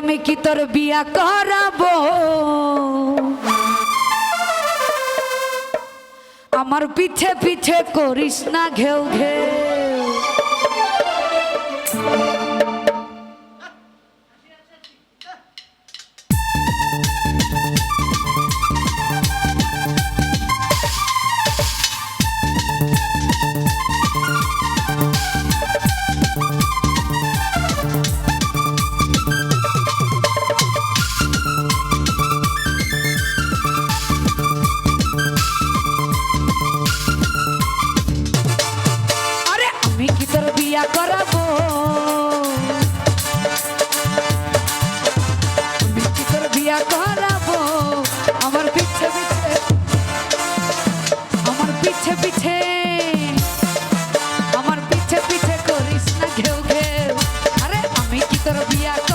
আমি কি তোর বিয়া করাবো? আমার পিছে পিছে করিস না ঘেউ ঘেউ। তোর বিয়া